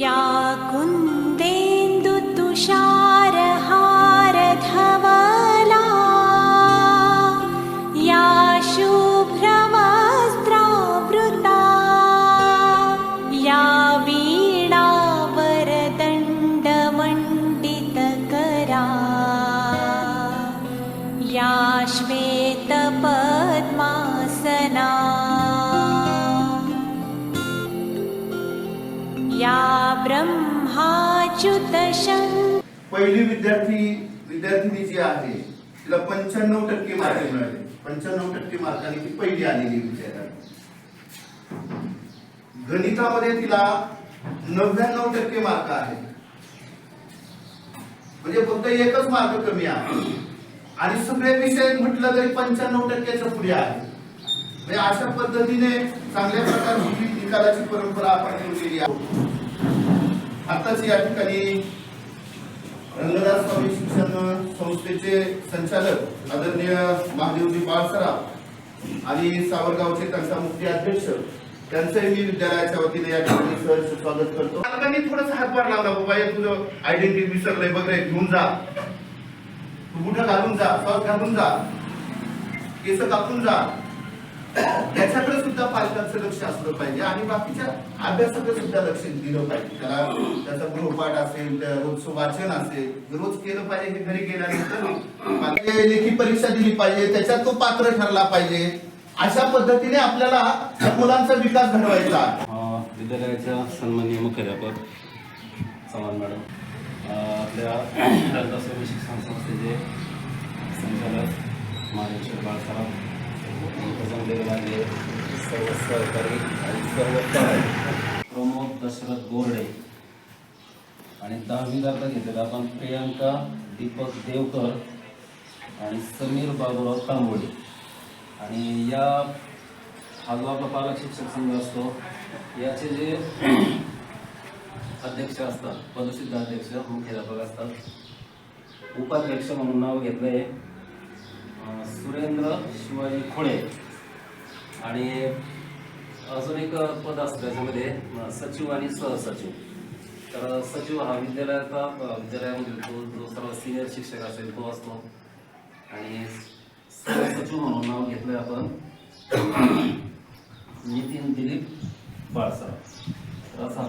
या कुन्देन्दुदुषा पहिली विद्यार्थी विद्यार्थिनी जी आहे तिला पंच्याण्णव टक्के मार्क मिळाले. पंच्याण्णव टक्के मार्काने ती पहिली आलेली विद्यार्थी. गणितामध्ये तिला नव्याण्णव टक्के मार्क आहे म्हणजे फक्त एकच मार्क कमी आहे. आणि सगळे विषय म्हटलं तरी पंच्याण्णव टक्क्याच्या पुढे आहे म्हणजे अशा पद्धतीने चांगल्या प्रकारची निकालाची परंपरा आपण ठेवलेली आहे. आताच या ठिकाणी रंगदास स्वामी शिक्षण संस्थेचे संचालक आदरणीय महादेवजी बाळसराव आणि सावरगावचे त्यांचा मुख्य अध्यक्ष त्यांचंही मी विद्यालयाच्या वतीने या ठिकाणी सहज स्वागत करतो. पालकांनी थोडासा हातभार लावला बाबा हे तुझं आयडेंटिटी विसरलंय वगैरे घेऊन जा. तू कुठं घालून जा सॉस घालून जा. केस कापून जा. त्याच्याकडे सुद्धा पालकांचं लक्ष असलं पाहिजे आणि बाकीच्या अभ्यासाकडे सुद्धा लक्ष दिलं पाहिजे. त्याला त्याचा गृहपाठ असेल त्या रोजचं वाचन असेल रोज केलं पाहिजे हे घरी गेल्यानंतर लेखी परीक्षा दिली पाहिजे त्याच्यात तो पात्र ठरला पाहिजे. अशा पद्धतीने आपल्याला त्या मुलांचा विकास घडवायचा विद्यालयाच्या सन्माननीय मुख्याध्यापक चव्हाण मॅडम आपल्या शिक्षण संस्थेचे संचालक महादेश्वर बाळासाहेब यांच्या सर्व सहकारी आणि सर्व प्रमोद दशरथ गोरडे आणि दहावी दाखला घेतलेला आपण प्रियांका दीपक देवकर आणि समीर बाबूराव तांबोळे. आणि या हा जो आपला पालक शिक्षक संघ असतो याचे जे अध्यक्ष असतात पदसिद्ध अध्यक्ष मुख्याध्यापक असतात उपाध्यक्ष म्हणून नाव घेतलंय. आहे सुरेंद्र शिवाजी खोळे. आणि अजून एक पद असतं त्याच्यामध्ये सचिव आणि सहसचिव. तर सचिव हा विद्यालयाचा विद्यालयामध्ये तो जो सर्व सिनियर शिक्षक असेल तो असतो. आणि सहसचिव म्हणून नाव घेतलंय आपण नितीन दिलीप बाळसा तर असा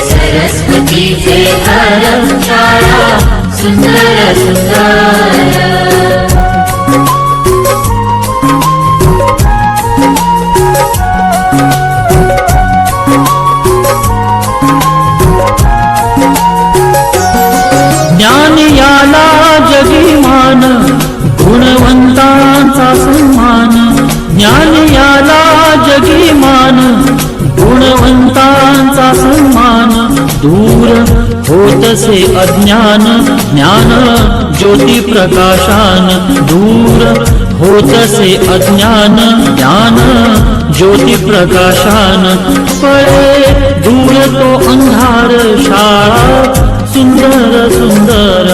सरस्वती सरस्वतीचे घर सुंदर सुंदर. ज्ञान याला जगिमान गुणवंतांचा सन्मान. ज्ञान याला गुणवंतांचा सन्मान. दूर होतसे अज्ञान ज्ञान ज्योती प्रकाशान। दूर होतसे अज्ञान ज्ञान ज्योती प्रकाशान। पळे दूर तो अंधार शाळा सुंदर सुंदर।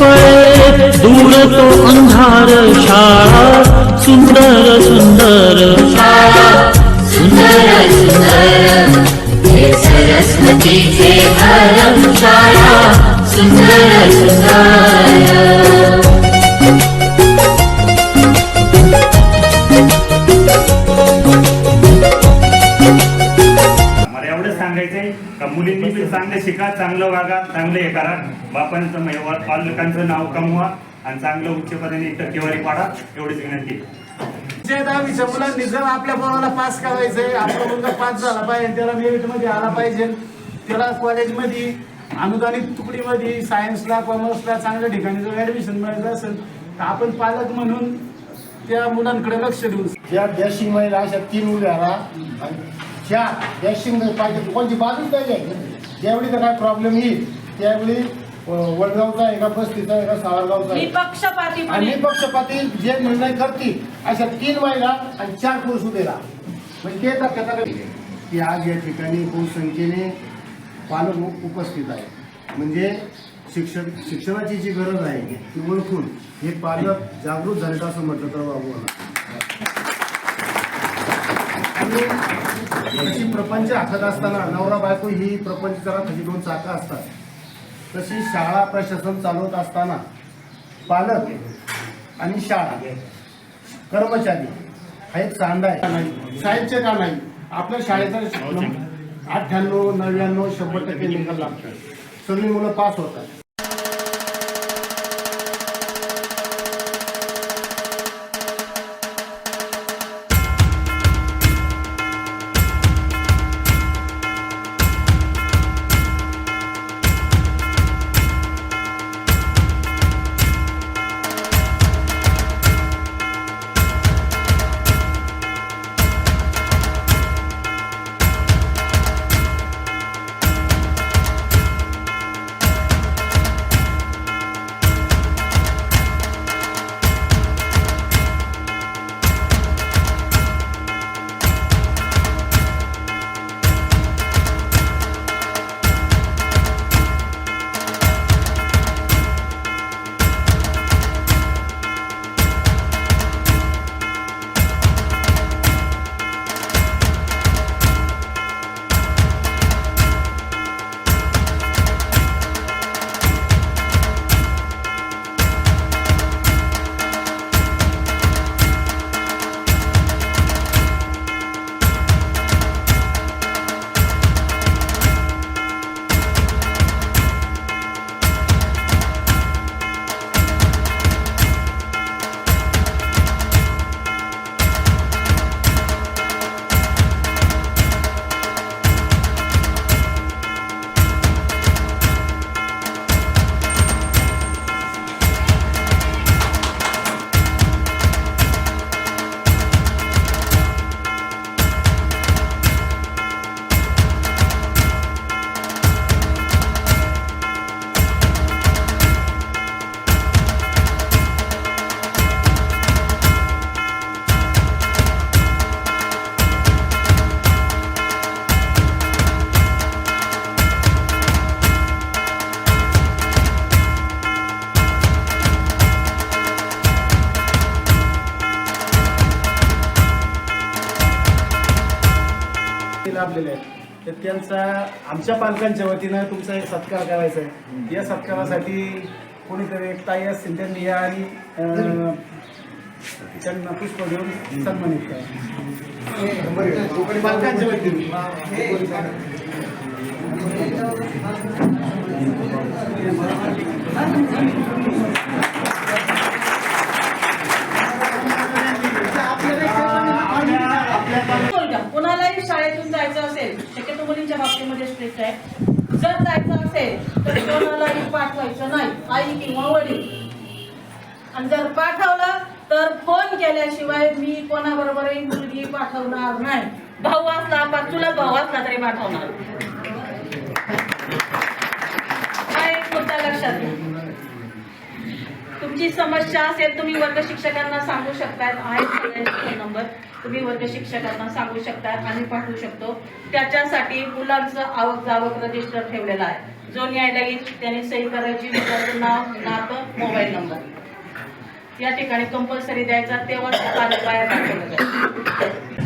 पळे दूर तो अंधार शाळा सुंदर सुंदर। शाळा सुंदर सुंदर। सुंदर सुंदर। मला एवढंच सांगायचंय का मुलींनी बी चांगलं शिका चांगलं वागा चांगलं हे करा. बापांचं म्हणजे पालकांचं नाव कमवा आणि चांगलं उच्चपदाने टक्केवारी पाडा एवढीच विनंती. दहावीच्या मुलांनी जर आपल्या पोराला पास करायचंय आपला मुलगा पास झाला पाहिजे त्याला मेरिटमध्ये आला पाहिजे त्याला कॉलेजमध्ये अनुदानित तुकडीमध्ये सायन्सला कॉमर्सला चांगल्या ठिकाणी जर ऍडमिशन मिळालं असेल तर आपण पालक म्हणून त्या मुलांकडे लक्ष देऊ. ज्या डॅशिंग महिला अशा तीन मुली आला आणि चार डॅशिंग पाहिजे कोणती बाजूच पाहिजे? ज्यावेळी तर काय प्रॉब्लेम येईल त्यावेळी वडगावचा आहे का पस्तीचा आहे का सावरगावचा आहे? निपक्षपाती आणि निपक्षपाती जे निर्णय करतील अशा तीन महिला आणि चार पुरुष उभेला. म्हणजे ते कथा की आज या ठिकाणी बहुसंख्येने पालक उपस्थित आहे म्हणजे शिक्षक शिक्षणाची जी गरज आहे ती ओळखून हे पालक जागृत झालेत असं म्हटलं तर बाबू प्रपंच हातात असताना नवरा बायको ही प्रपंच जरा त्याची दोन चाकं असतात. तशी शाळा प्रशासन चालवत असताना पालक आणि शाळा कर्मचारी हा एक सांधा आहे. का नाही का नाही? आपल्या शाळेचा अठ्ठ्याण्णव नव्याण्णव शंभर टक्के निकाल लागतात सगळी मुलं पास होतात. लाभलेले आहेत. तर त्यांचा आमच्या पालकांच्या वतीनं तुमचा एक सत्कार करायचा आहे. या सत्कारासाठी कोणीतरी एक ताई असतील त्यांनी या आणि त्यांना पुष्प देऊन सन्मानित करा. पालकांच्या वतीने. तर कोणालाही पाठवायचं नाही. आई किंवा वडील. आणि जर पाठवलं तर फोन केल्याशिवाय मी कोणाबरोबरही मुलगी पाठवणार नाही. भाऊ असला तुला भाऊ असला तरी पाठवणार. लक्षात? घ्या तुमची समस्या असेल तुम्ही वर्ग शिक्षकांना सांगू शकतात. आहे फोन नंबर तुम्ही वर्ग शिक्षकांना सांगू शकतात आणि पाठवू शकतो. त्याच्यासाठी मुलांचं आवक जावक रजिस्टर ठेवलेला आहे. जो न्यायला येईल त्याने सही करायची. मुलाचं नाव नातं मोबाईल नंबर या ठिकाणी कंपल्सरी द्यायचा तेव्हा पालक बाहेर पाठवलं जाईल.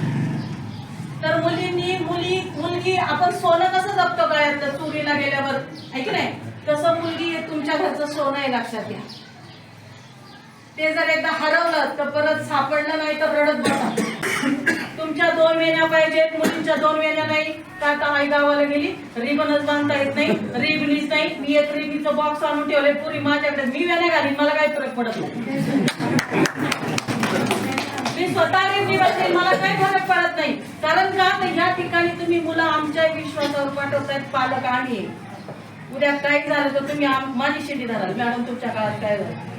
तर मुलींनी मुली मुलगी आपण सोनं कसं जपतो गळ्यातलं चोरीला गेल्यावर. आहे की नाही? तसं मुलगी तुमच्या घरचं सोनं आहे लक्षात घ्या. ते जर एकदा हरवलं तर परत सापडलं नाही तर रडत बसा. तुमच्या दोन वेण्या पाहिजेत मुलींच्या दोन वेण्या नाही. का आता आई गावाला गेली रिबनच बांधता येत नाही रिबनीच नाही. मी एक रिबीचं बॉक्स आणून ठेवले पुरी माझ्याकडे. मी वेण्या घालीन मला काही फरक पडत नाही. मी स्वतः रिबनी बसले मला काही फरक पडत नाही. कारण का? तर ह्या ठिकाणी तुम्ही मुलं आमच्या विश्वासावर पाठवतायत पालक आणि उद्या काय झालं तर तुम्ही माझी शेती धराल. मॅडम तुमच्या काळात काय झालं?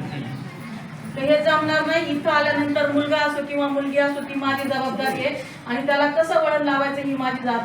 तर हे जमणार नाही. इथं आल्यानंतर मुलगा असो किंवा मुलगी असो ती माझी जबाबदारी आहे. आणि त्याला कसं वळण लावायचं ही माझी जबाबदारी